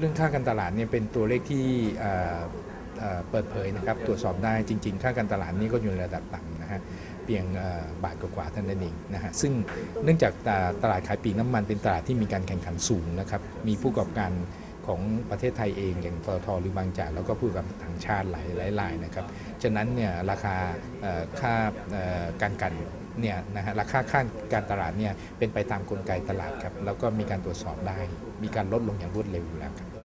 เรื่องค่าการตลาดเนี่ยเป็นตัวเลขที่เปิดเผยนะครับตรวจสอบได้จริง ๆ ค่าการตลาดนี่ก็อยู่ในระดับต่ำนะฮะเพียงบาทกว่าๆเท่านั้นเองนะฮะซึ่งเนื่องจากตลาดขายปลีกน้ำมันเป็นตลาดที่มีการแข่งขันสูงนะครับมีผู้ประกอบการ ของประเทศไทยเองอย่างปตทหรือบางจากแล้วก็พูดกับทางชาติหลายหลายนะครับฉะนั้นเนี่ยราคาค่าการกันเนี่ยนะฮะราคาค่าการตลาดเนี่ยเป็นไปตามกลไกตลาดครับแล้วก็มีการตรวจสอบได้ มีการลดลงอย่างรวดเร็วอยู่แล้วครับ